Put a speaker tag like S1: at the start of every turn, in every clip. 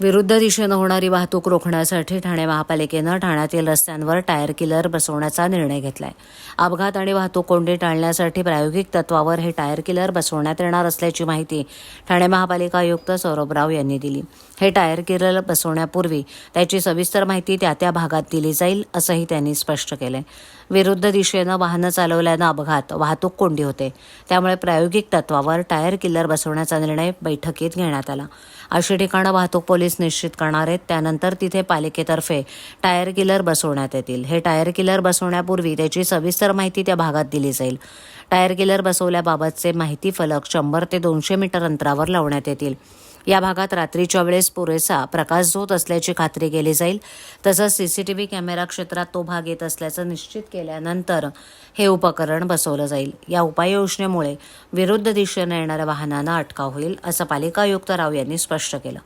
S1: विरुद्ध दिशेनं होणारी वाहतूक रोखण्यासाठी ठाणे महापालिकेनं ठाण्यातील रस्त्यांवर टायर किलर बसवण्याचा निर्णय घेतलाय. अपघात आणि वाहतूक कोंडी टाळण्यासाठी प्रायोगिक तत्वावर हे टायर किलर बसवण्यात येणार असल्याची माहिती ठाणे महापालिका आयुक्त सौरभ राव यांनी दिली. हे टायर किलर बसवण्यापूर्वी त्याची सविस्तर माहिती त्या त्या भागात दिली जाईल असंही त्यांनी स्पष्ट केलंय. विरुद्ध दिशेनं वाहनं चालवल्यानं अपघात वाहतूक कोंडी होते. त्यामुळे प्रायोगिक तत्वावर टायर किलर बसवण्याचा निर्णय बैठकीत घेण्यात आला. अशी ठिकाणं वाहतूक पोलीस निश्चित करणार आहेत. त्यानंतर तिथे पालिकेतर्फे टायर किलर बसवण्यात येतील. हे टायर किलर बसवण्यापूर्वी त्याची सविस्तर माहिती त्या भागात दिली जाईल. टायर किलर बसवल्याबाबतचे माहिती फलक शंभर ते दोनशे मीटर अंतरावर लावण्यात येतील. या भागात रात्रीच्या वेळेस पुरेसा प्रकाश झोत असल्याची खात्री केली जाईल. तसंच सीसीटीव्ही कॅमेरा क्षेत्रात तो भाग येत असल्याचं निश्चित केल्यानंतर हे उपकरण बसवलं जाईल. या उपाययोजनेमुळे विरुद्ध दिशेनं येणाऱ्या वाहनांना अटकाव होईल असं पालिका आयुक्त राव यांनी स्पष्ट केलं.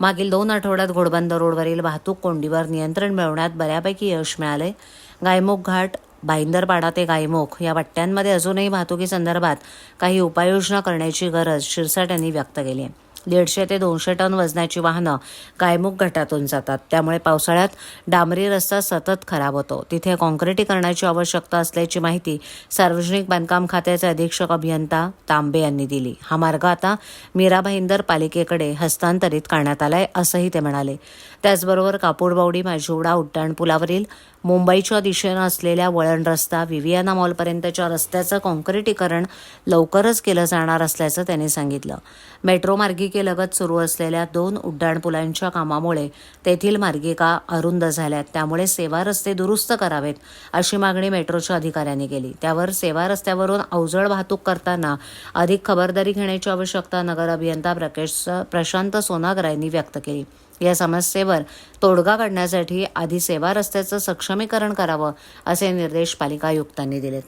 S1: मागील दोन आठवड्यात घोडबंद रोडवरील वाहतूक कोंडीवर नियंत्रण मिळवण्यात बऱ्यापैकी यश मिळाले गायमुख घाट भाईंदरपाडा ते गायमुख या पट्ट्यांमध्ये अजूनही वाहतुकीसंदर्भात काही उपाययोजना करण्याची गरज शिरसाट यांनी व्यक्त केली आहे. दीडशे ते दोनशे टन वजनाची वाहनं गायमुख घाटातून जातात. त्यामुळे पावसाळ्यात डांबरी रस्ता सतत खराब होतो. तिथे कॉन्क्रिटीकरणाची आवश्यकता असल्याची माहिती सार्वजनिक बांधकाम खात्याचे अधीक्षक अभियंता तांबे यांनी दिली. हा मार्ग आता मीरा भाईंदर पालिकेकडे हस्तांतरित करण्यात आलाय असंही ते म्हणाले. त्याचबरोबर कापूरबावडी माझिवडा उड्डाणपुलावरील मुंबईच्या दिशेनं असलेल्या वळण रस्ता विवियाना मॉलपर्यंतच्या रस्त्याचं कॉन्क्रिटीकरण लवकरच केलं जाणार असल्याचं त्यांनी सांगितलं. मेट्रो मार्गिकेलगत सुरू असलेल्या दोन उड्डाणपुलांच्या कामामुळे तेथील मार्गिका अरुंद झाल्यात. त्यामुळे सेवा रस्ते दुरुस्त करावेत अशी मागणी मेट्रोच्या अधिकाऱ्यांनी केली. त्यावर सेवा रस्त्यावरून अवजड वाहतूक करताना अधिक खबरदारी घेण्याची आवश्यकता नगर अभियंता प्रकेश प्रशांत सोनागर यांनी व्यक्त केली. या समस्येवर तोडगा काढण्यासाठी आधी सेवा रस्त्याचं सक्षमीकरण करावं असे निर्देश पालिका आयुक्तांनी दिलेत.